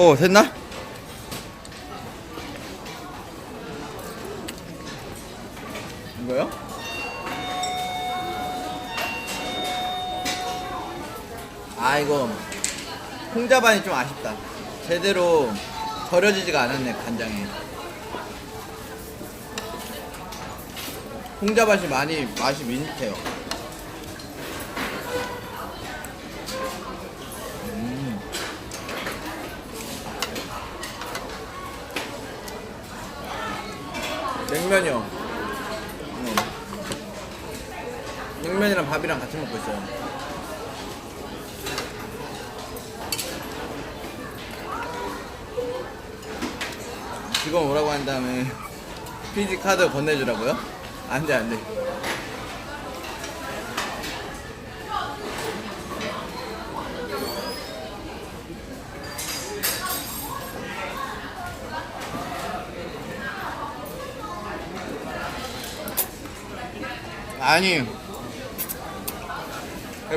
어 됐나? 이거요? 아 이거 콩자반이 좀 아쉽다 제대로 절여지지가 않았네 간장에 콩자반이 많이 맛이 밋밋해요 냉면이요 음. 냉면이랑 밥이랑 같이 먹고 있어요 직원 오라고 한 다음에 PD 카드 건네주라고요? 안돼 안돼 아니.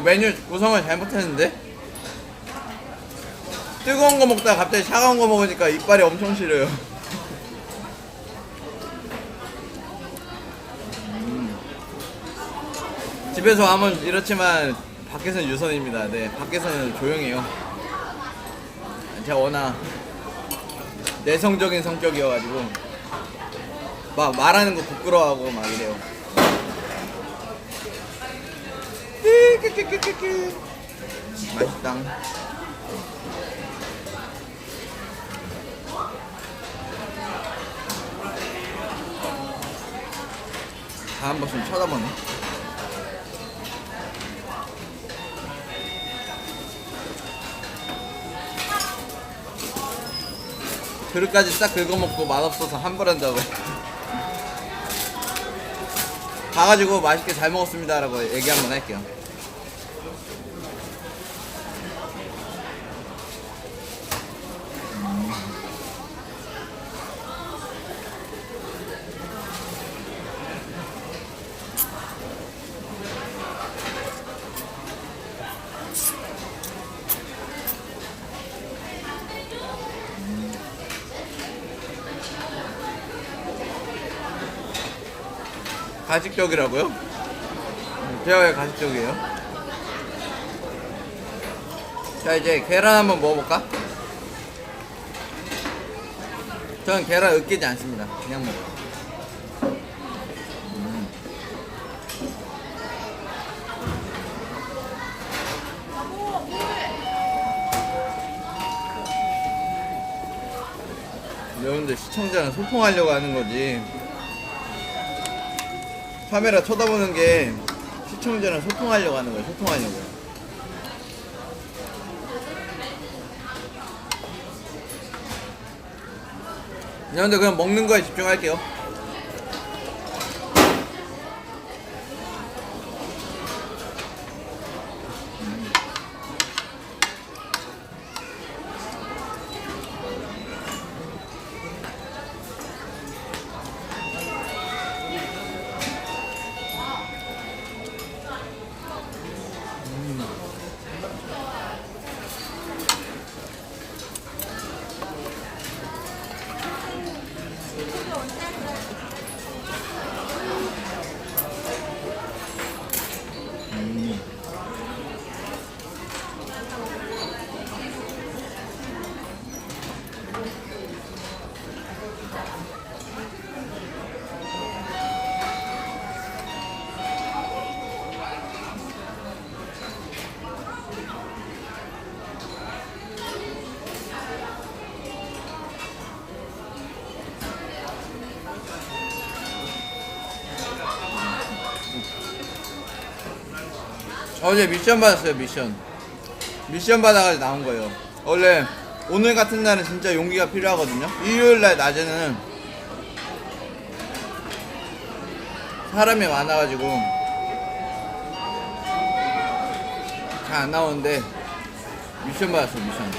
메뉴 구성을 잘못했는데? 뜨거운 거 먹다가 갑자기 차가운 거 먹으니까 이빨이 엄청 시려요. 음. 집에서 하면 이렇지만 밖에서는 유선입니다. 네 밖에서는 조용해요. 제가 워낙 내성적인 성격이어가지고 막 말하는 거 부끄러워하고 막 이래요 맛있다. 다한 번씩 쳐다보네. 그릇까지 싹 긁어먹고 맛없어서 환불한다고. 가가지고 맛있게 잘 먹었습니다라고 얘기 한번 할게요. 가식적이라고요? 제가 왜 가식적이에요? 자 이제 계란 한번 먹어볼까? 저는 계란 으깨지 않습니다 그냥 먹어요 음. 여러분들 시청자랑 소통하려고 하는 거지 카메라 쳐다보는 게 시청자랑 소통하려고 하는 거예요. 소통하려고. 여러분들 그냥 먹는 거에 집중할게요. 어제 미션 받았어요 미션. 미션 받아가지고 나온 거예요. 원래 오늘 같은 날은 진짜 용기가 필요하거든요. 일요일날 낮에는 사람이 많아가지고 잘 안 나오는데 미션 받았어 미션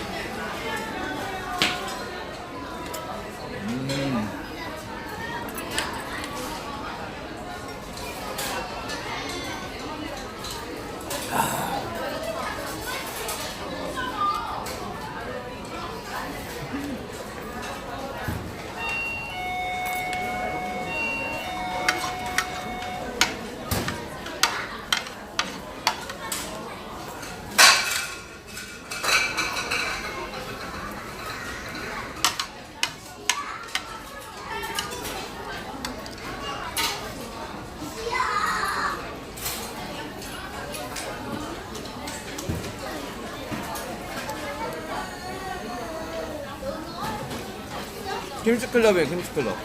김치클럽이에요 김치클럽.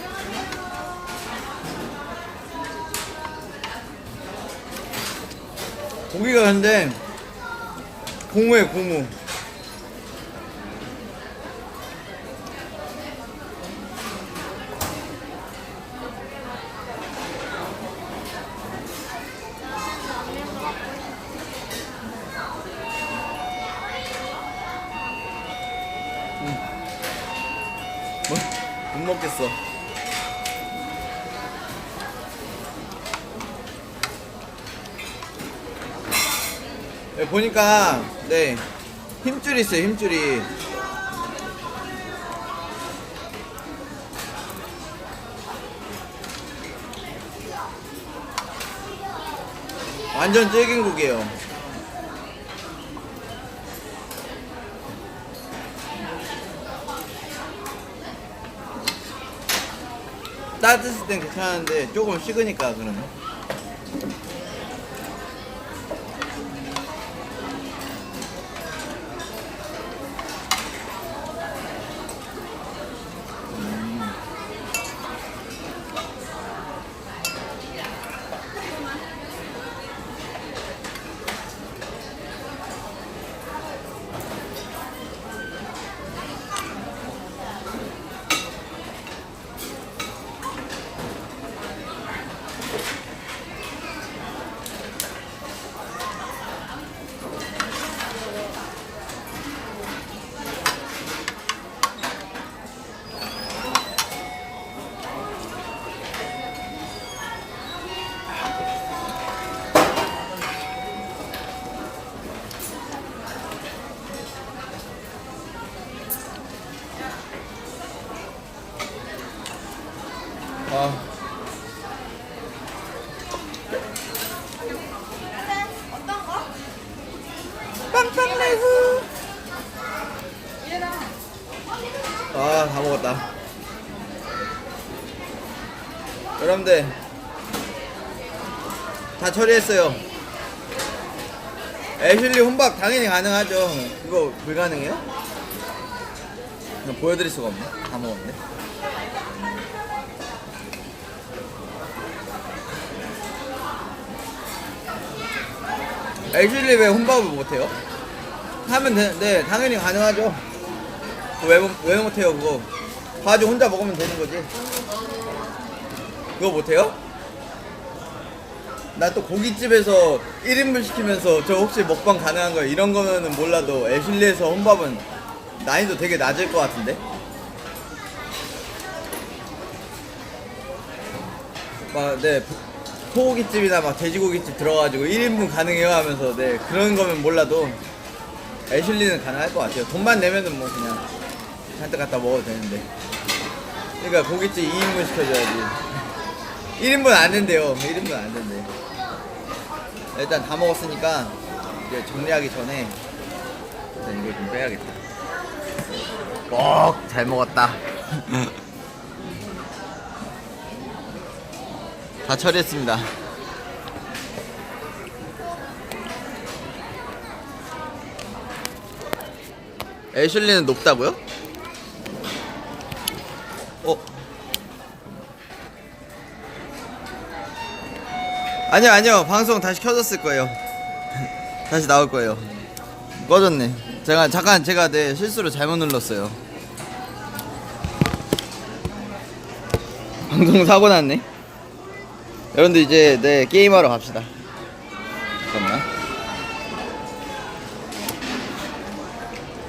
고기가 근데 고무에 고무 보니까 네. 힘줄이 있어요 힘줄이. 완전 질긴 국이에요. 따뜻할 땐 괜찮은데 조금 식으니까 그러면 처리했어요. 애슐리 혼밥 당연히 가능하죠. 그거 불가능해요? 보여드릴 수가 없네. 다 먹었네. 애슐리 왜 혼밥을 못해요? 하면 되는데 당연히 가능하죠. 왜, 못- 왜 못해요 그거? 가지고 혼자 먹으면 되는 거지. 그거 못해요? 나 또 고깃집에서 1인분 시키면서 저 혹시 먹방 가능한 거예요? 이런 거는 몰라도 애슐리에서 혼밥은 난이도 되게 낮을 것 같은데? 막, 네, 소고기집이나 막 돼지고기집 들어가지고 1인분 가능해요 하면서 네, 그런 거면 몰라도 애슐리는 가능할 것 같아요. 돈만 내면은 뭐 그냥 잔뜩 갖다 먹어도 되는데. 그러니까 고깃집 2인분 시켜줘야지. 1인분 안 된대요. 1인분 안 된대. 일단 다 먹었으니까 이제 정리하기 전에 일단 이걸 좀 빼야겠다. 꼭 잘 먹었다. 다 처리했습니다. 애슐리는 높다고요? 어? 아니요 아니요. 방송 다시 켜졌을 거예요. 다시 나올 거예요. 꺼졌네. 제가 잠깐 제가 내 실수로 잘못 눌렀어요. 방송 사고 났네. 여러분들 이제 네 게임하러 갑시다. 잠깐만.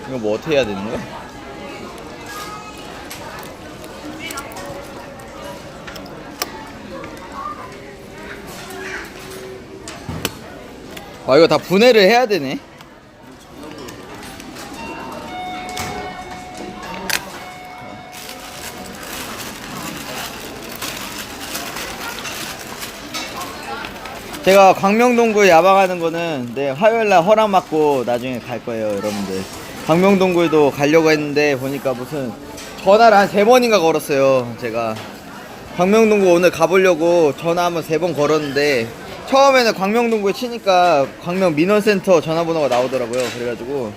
이거 뭐 어떻게 해야 되는 거야? 아 이거 다 분해를 해야 되네. 제가 광명동구에 야방하는 거는 네 화요일날 허락 받고 나중에 갈 거예요 여러분들. 광명동구에도 가려고 했는데 보니까 무슨 전화를 한 세 번인가 걸었어요 제가. 광명동구 오늘 가보려고 전화 한번 세 번 걸었는데 처음에는 광명동구에 치니까 광명 민원센터 전화번호가 나오더라고요 그래가지고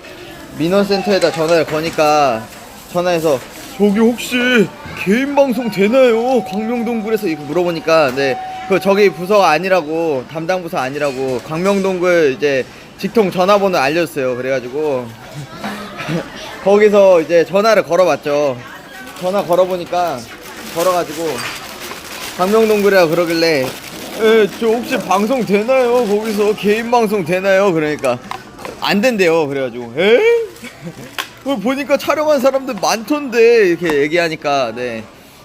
민원센터에다 전화를 거니까 전화해서 저기 혹시 개인 방송 되나요? 광명동굴에서 이거 물어보니까 네, 그 저기 부서가 아니라고 담당 부서 아니라고 광명동굴 이제 직통 전화번호 알려줬어요. 그래가지고 거기서 이제 전화를 걸어봤죠. 전화 걸어보니까 걸어가지고 광명동굴이라 그러길래 에, 저 혹시 방송 되나요? 거기서 개인 방송 되나요? 그러니까 안 된대요. 그래가지고 에? 어, 보니까 촬영한 사람들 많던데 이렇게 얘기하니까 네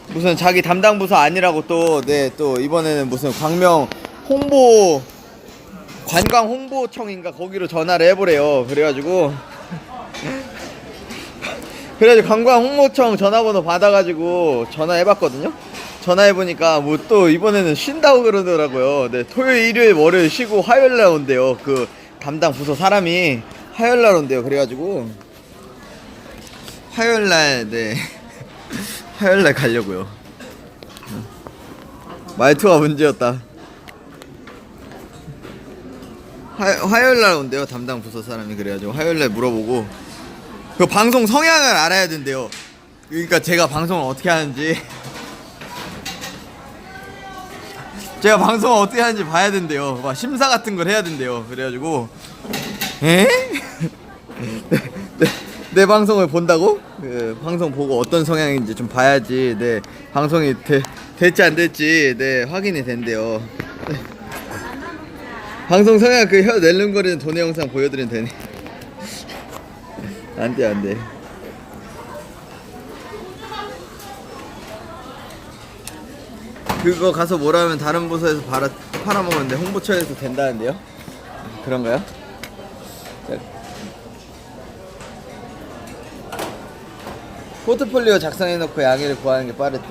무슨 자기 담당 부서 아니라고 또네 또 이번에는 무슨 광명 홍보 관광 홍보청인가 거기로 전화를 해보래요. 그래가지고 그래가지고 관광 홍보청 전화번호 받아가지고 전화해봤거든요. 전화해보니까 뭐 또 이번에는 쉰다고 그러더라고요. 네, 토요일, 일요일, 월요일 쉬고 화요일 날 온대요. 그 담당 부서 사람이 화요일 날 온대요. 그래가지고 화요일 날, 네. 화요일 날 가려고요. 말투가 문제였다. 화, 화요일 날 온대요. 담당 부서 사람이 그래가지고 화요일 날 물어보고 그 방송 성향을 알아야 된대요. 그러니까 제가 방송을 어떻게 하는지 제가 방송을 어떻게 하는지 봐야 된대요. 막 심사 같은 걸 해야 된대요. 그래가지고 에? 내, 내, 내 방송을 본다고? 그 방송 보고 어떤 성향인지 좀 봐야지 네 방송이 되, 될지 안 될지 네 확인이 된대요. 네. 방송 성향 그 혀 낼름거리는 도내 영상 보여드리면 되네. 안돼 안돼. 그거 가서 뭐라 하면 다른 부서에서 팔아, 팔아먹었는데 홍보처에서 된다는데요? 그런가요? 자. 포트폴리오 작성해놓고 양해를 구하는 게 빠르대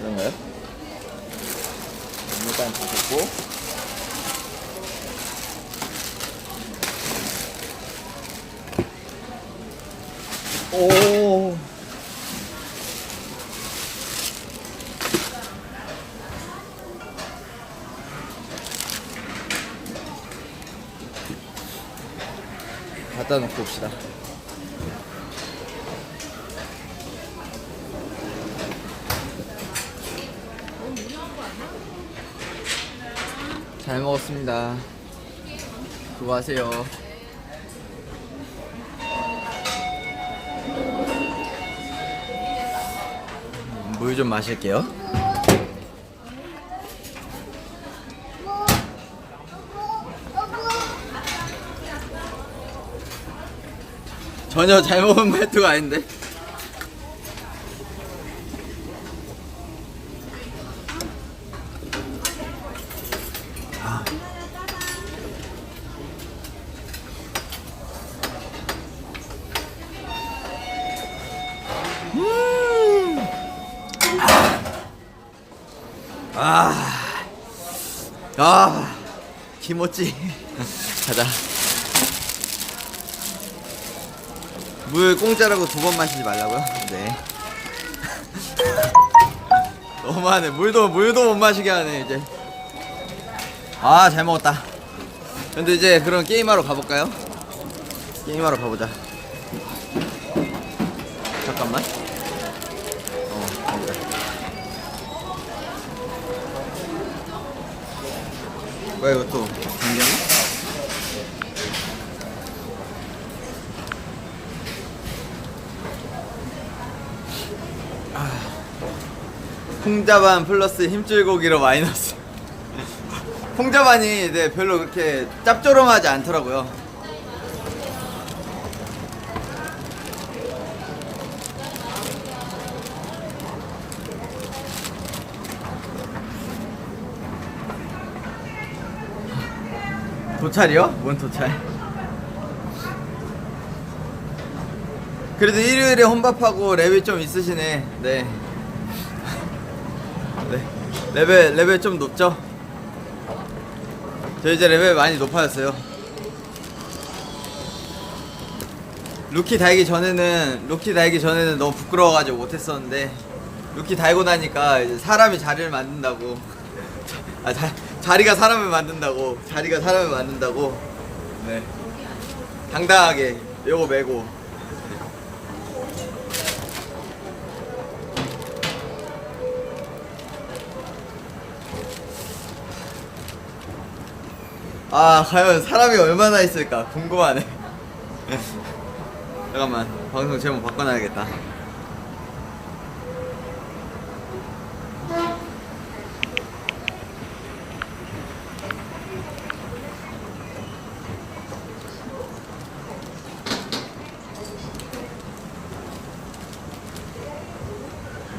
그런가요? 일단 주셨고 오 갖다 놓고 옵시다. 잘 먹었습니다. 수고하세요. 물좀 마실게요. 전혀 잘못한 말투가 아닌데. 음. 아, 아, 김어찌. 가자. 물 공짜라고 두 번 마시지 말라고요? 네. 너무하네. 물도 물도 못 마시게 하네 이제. 아 잘 먹었다. 근데 이제 그럼 게임하러 가볼까요? 게임하러 가보자. 잠깐만. 어, 여기다. 뭐야 이거 또 잠겼나? 홍자반 플러스 힘줄 고기로 마이너스. 홍자반이 네, 별로 그렇게 짭조름하지 않더라고요. 도찰이요? 뭔 도찰? 그래도 일요일에 혼밥하고 레벨 좀 있으시네. 네. 네. 레벨 레벨 좀 높죠? 저 이제 레벨 많이 높아졌어요. 루키 달기 전에는 루키 달기 전에는 너무 부끄러워가지고 못했었는데 루키 달고 나니까 이제 사람이 자리를 만든다고. 아 자, 자리가 사람을 만든다고. 자리가 사람을 만든다고. 네. 당당하게 요거 메고 아 과연 사람이 얼마나 있을까? 궁금하네. 잠깐만 방송 제목 바꿔놔야겠다.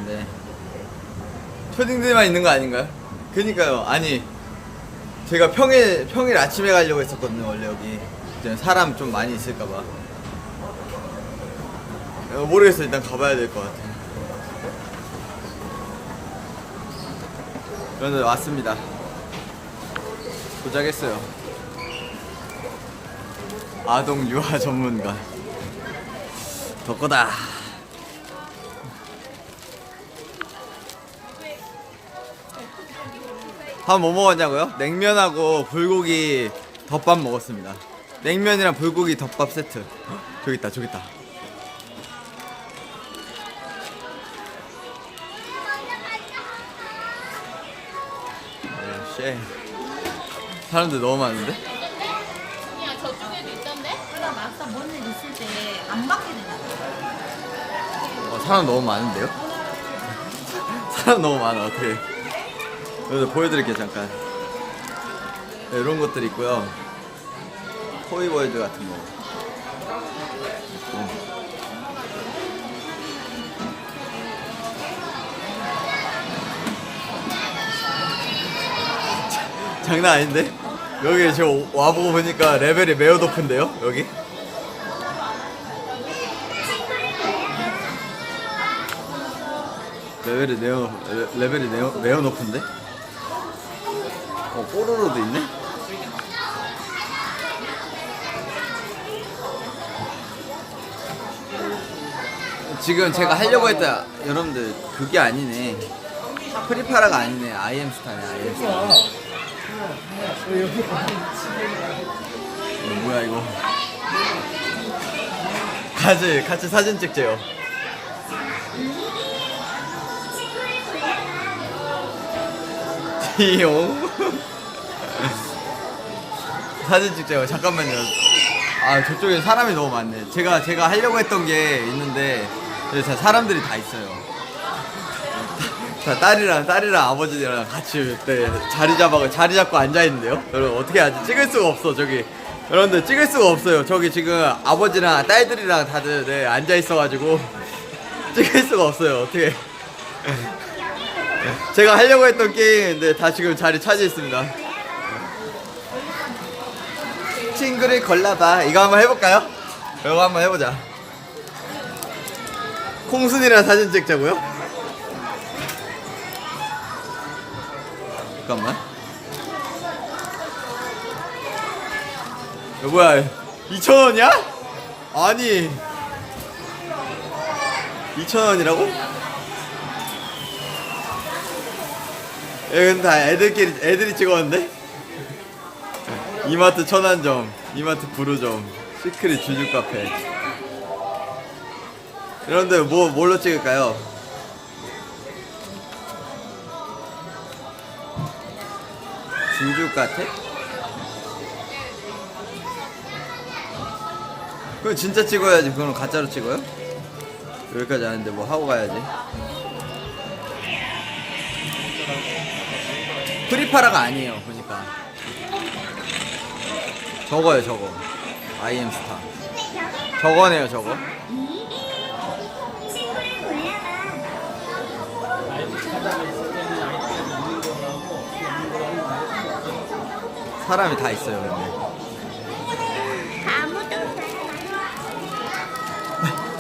네. 초딩들만 있는 거 아닌가요? 그니까요. 아니 제가 평일 평일 아침에 가려고 했었거든요 원래 여기. 사람 좀 많이 있을까봐. 어, 모르겠어 일단 가봐야 될 것 같아 그런데 왔습니다. 도착했어요. 아동 유아 전문가. 덕거다 밥 뭐 먹었냐고요? 냉면하고 불고기 덮밥 먹었습니다. 냉면이랑 불고기 덮밥 세트. 헉, 저기 있다, 저기 있다. 오, 쉣. 사람들 너무 많은데? 그냥 저쪽에도 있던데? 그럼 막상 뭔일 있을 때 안 받게 되나? 어, 사람 너무 많은데요? 사람 너무 많아, 어떻게. 그래서 보여드릴게요, 잠깐. 네, 이런 것들 있고요. 토이월드 같은 거. 음. 자- 장난 아닌데? 여기 저 와보고 보니까 레벨이 매우 높은데요? 여기? 레벨이 매우 레- 레벨이 매우, 매우 높은데? 어 뽀로로도 있네? 지금 제가 하려고 했다. 여러분들 그게 아니네. 프리파라가 아니네. 아이엠스타네 아이엠스타. 어, 뭐야 이거? 같이 같이 사진 찍재요. 띠용 사진 찍자고. 잠깐만요. 아 저쪽에 사람이 너무 많네. 제가 제가 하려고 했던 게 있는데 다 사람들이 다 있어요. 다 딸이랑 딸이랑 아버지랑 같이 네, 자리 잡아 자리 잡고 앉아 있는데요? 여러분 어떻게 하지? 찍을 수가 없어 저기. 여러분들 찍을 수가 없어요. 저기 지금 아버지랑 딸들이랑 다들 네, 앉아 있어가지고 찍을 수가 없어요. 어떻게. 제가 하려고 했던 게임인데 다 지금 자리 차지했습니다. 친구를 골라봐. 이거 한번 해볼까요? 이거 한번 해보자. 콩순이랑 사진 찍자고요? 잠깐만. 이거 뭐야? 2,000원이야? 아니. 2,000원이라고? 여긴 다 애들끼리 애들이 찍었는데 이마트 천안점 이마트 부르점 시크릿 주주 카페 여러분들 뭐 뭘로 찍을까요? 주주 카페? 그건 진짜 찍어야지 그거는 가짜로 찍어요? 여기까지 아는데 뭐 하고 가야지 프리파라가 아니에요 보니까 저거요 저거. 아이엠 스타. 저거네요 저거. 사람이 다 있어요 근데.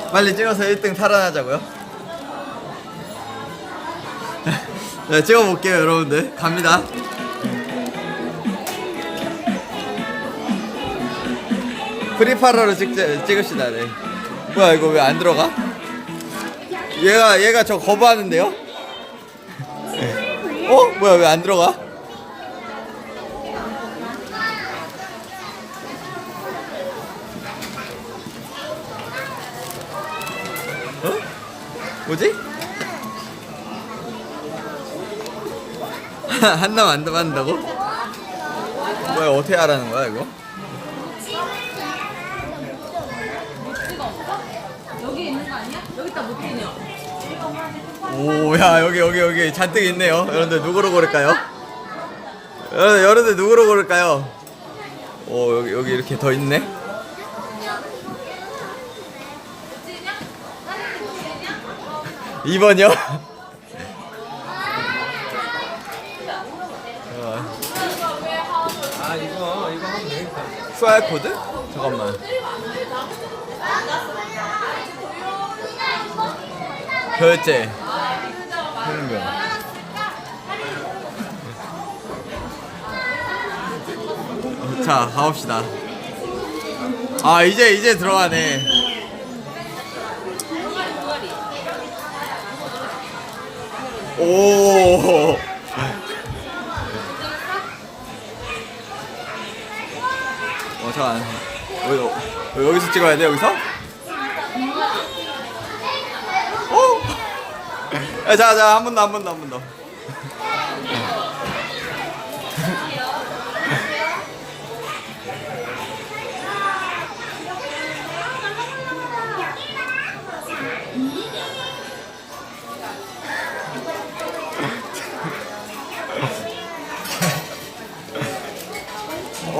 빨리 찍어서 1등 탈환하자고요? 네 찍어볼게요 여러분들. 갑니다 프리파라로 찍, 찍읍시다 네 뭐야 이거 왜 안 들어가? 얘가 얘가 저 거부하는데요? 어? 뭐야 왜 안 들어가? 어? 뭐지? 한남 안 받는다고? 뭐야 어떻게 하라는 거야 이거? 모찌가 없어? 여기 있는 거 아니야? 여기 있다 모찌냐? 오야 여기 여기 여기 잔뜩 있네요 여러분들 누구로 고를까요? 여러분 여러분들 누구로 고를까요? 오 여기 여기 이렇게 더 있네 2번이요? 아 이거 이거 하면 되겠다. QR 코드? 잠깐만. 결제. 자, 가봅시다. 아, 이제 이제 들어가네. 오. 어, 잠깐. 여기, 여기서 찍어야 돼, 여기서? 오! 야, 자, 자, 한 번 더, 한 번 더, 한 번 더.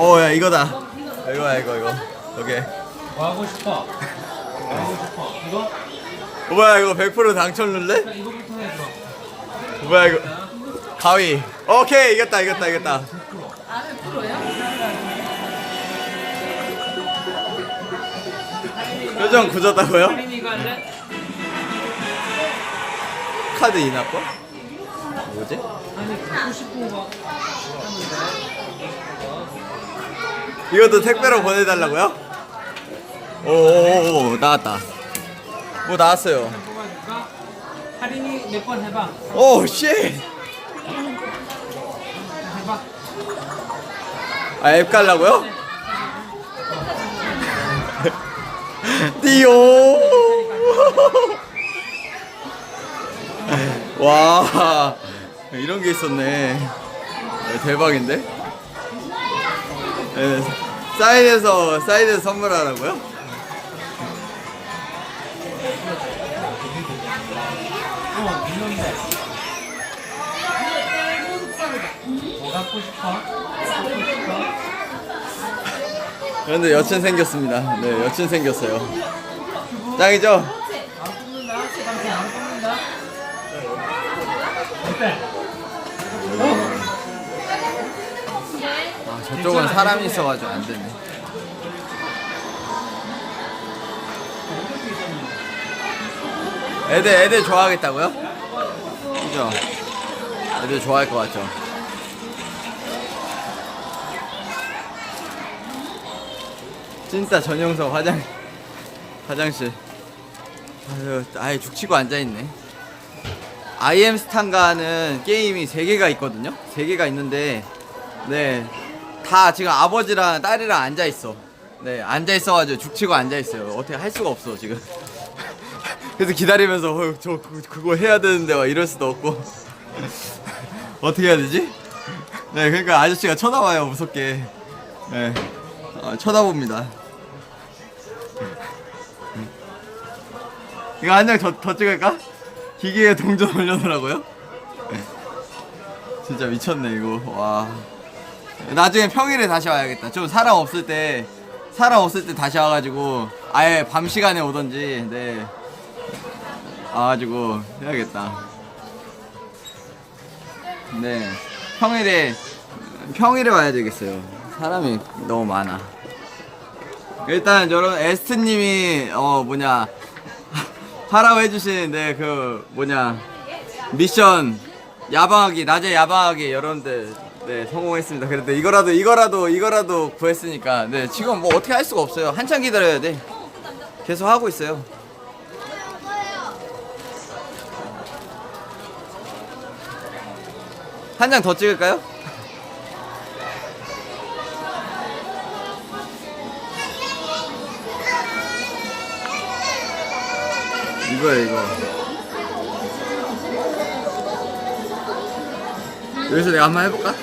오, 야, 이거다. 이거야, 이거, 이거. 오케이. 뭐 하고 싶어? 뭐 하고 싶어? 이거? 어, 뭐야, 이거 100% 당첨 룰래? 이거부터. 뭐야, 이거. 가위. 오케이, 이겼다, 이겼다, 이겼다. 프로야? 표정 굳었다고요? 할인이 이거 할래? 카드 인합권? 뭐지? 아니 갖고 싶은 거 이것도 택배로 보내달라고요? 오오오 나왔다. 뭐 나왔어요. 뽑아줄까? 할인이 몇 번 해봐. 오 씨. 해봐. 아앱 깔라고요? 띠용. 와 이런 게 있었네. 네, 대박인데? 네, 사인해서 사인해서 선물하라고요? 그런데 여친 생겼습니다. 네 여친 생겼어요. 짱이죠? 아, 저쪽은 사람이 있어가지고 안 되네. 애들 애들 좋아하겠다고요? 그죠? 애들 좋아할 것 같죠? 찐따 전용석 화장 화장실. 아유, 아예 죽치고 앉아 있네. 아이엠 스탄가는 게임이 3개가 있거든요. 3개가 있는데 네. 다 지금 아버지랑 딸이랑 앉아 있어. 네, 앉아 있어 가지고 죽치고 앉아 있어요. 어떻게 할 수가 없어, 지금. 그래서 기다리면서 어, 저 그, 그거 해야 되는데 막 이럴 수도 없고. 어떻게 해야 되지? 네, 그러니까 아저씨가 쳐다봐요, 무섭게. 네. 어, 쳐다봅니다. 이거 한 장 더, 더 찍을까? 기계에 동전 올려놓으라고요? 진짜 미쳤네 이거 와 나중에 평일에 다시 와야겠다. 좀 사람 없을 때 사람 없을 때 다시 와가지고 아예 밤 시간에 오던지 네. 와가지고 해야겠다. 네. 평일에 평일에 와야 되겠어요. 사람이 너무 많아. 일단 여러분 에스트님이 어 뭐냐 하라고 해주신 네 그 뭐냐 미션 야방하기 낮에 야방하기 여러분들 네 성공했습니다. 그래도 이거라도 이거라도 이거라도 구했으니까 네 지금 뭐 어떻게 할 수가 없어요. 한참 기다려야 돼. 계속 하고 있어요. 한 장 더 찍을까요? 이거야 이거. 여기서 내가 한번 해볼까?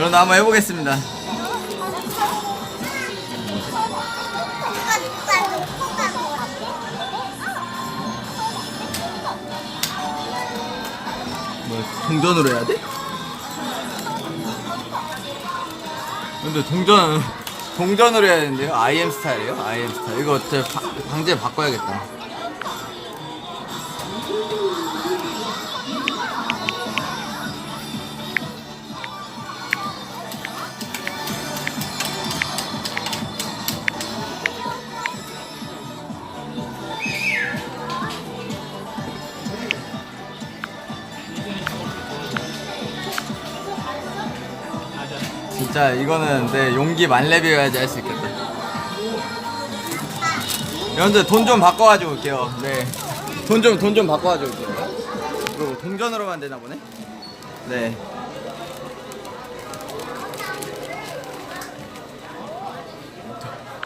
여러분 한번 해보겠습니다. 뭐 동전으로 해야 돼? 근데 동전 동전으로 해야 되는데요? IM 스타일이에요? IM 스타일. 이거 제 바- 방제 바꿔야겠다. 진짜 이거는 내 용기 만렙이어야지 할 수 있겠다. 여러분들 돈 좀 바꿔가지고 올게요. 네. 돈 좀, 돈 좀 바꿔가지고 올게요. 이거 동전으로만 되나 보네? 네.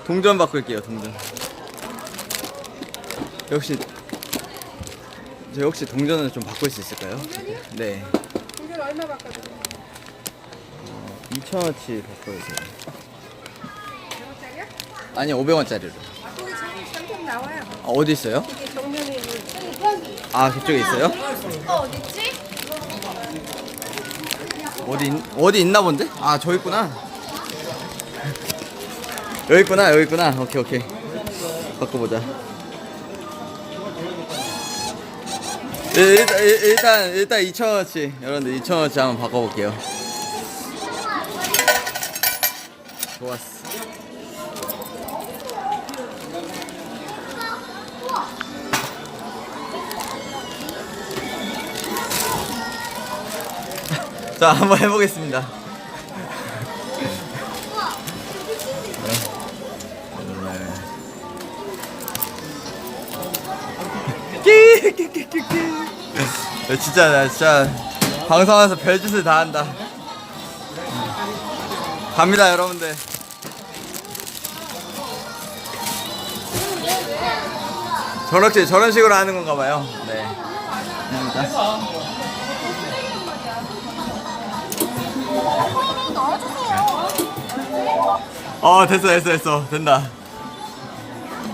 동전 바꿀게요, 동전. 역시, 저 혹시 동전을 좀 바꿀 수 있을까요? 네. 이걸 얼마 바꿔줘? 2,000원치 바꿔주세요. 100원짜리야? 아니 500원짜리로. 거기 저기 상품 나와요. 아, 어디 있어요? 이게 정면에 있는 아 그쪽에 있어요? 어, 어딨지? 어디 있, 어디 있나 본데? 아 저 있구나. 여기 있구나 여기 있구나. 오케이 오케이. 바꿔보자. 예, 일단 일- 일단 일단 2,000원어치 여러분들 2,000원어치 한번 바꿔볼게요. 좋았어. 자 한번 해보겠습니다. 끼끼끼끼끼. 진짜 나 진짜 방송하면서 별짓을 다 한다. 갑니다 여러분들. 저렇게 저런 식으로 하는 건가 봐요. 네. 감사합니다. 어 됐어 됐어 됐어 된다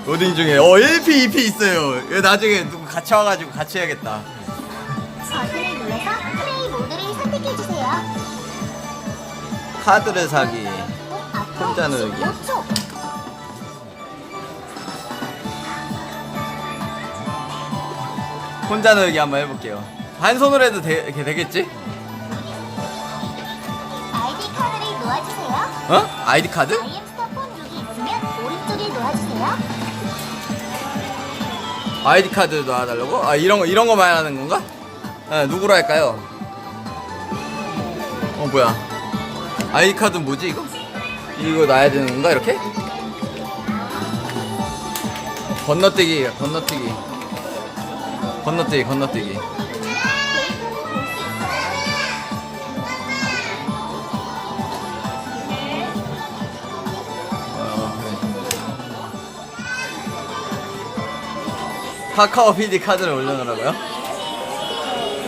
로딩 중에 어 1P 2P 있어요 이거 나중에 누구 같이 와가지고 같이 해야겠다 버튼을 눌러서 플레이 모드를 선택해주세요. 카드를 사기 앞으로 혼자 놀기. 25초. 혼자 놀기 한번 해볼게요 한 손으로 해도 되, 이렇게 되겠지? 아이디 카드를 놓아주세요. 어? 아이디 카드? IM 스타폰 여기 있으면 오른쪽에 놓아주세요. 아이디 카드 놔달라고? 아 이런 거 이런 거 말하는 건가? 아, 누구로 할까요? 어 뭐야? 아이디 카드 뭐지 이거? 이거 놔야 되는 건가 이렇게? 건너뛰기 건너뛰기 건너뛰기 건너뛰기 어, 그래. 카카오 PD 카드를 올려놓으라고요?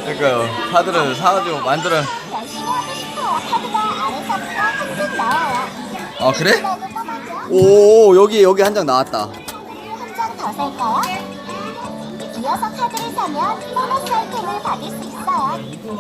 그러니까요 카드를 사가지고 만들어. 아 그래? 오 여기 여기 한 장 나왔다 한 장 더 살까요? 이어서 카드를 사면 보너스 아이템을 받을 수 있어요.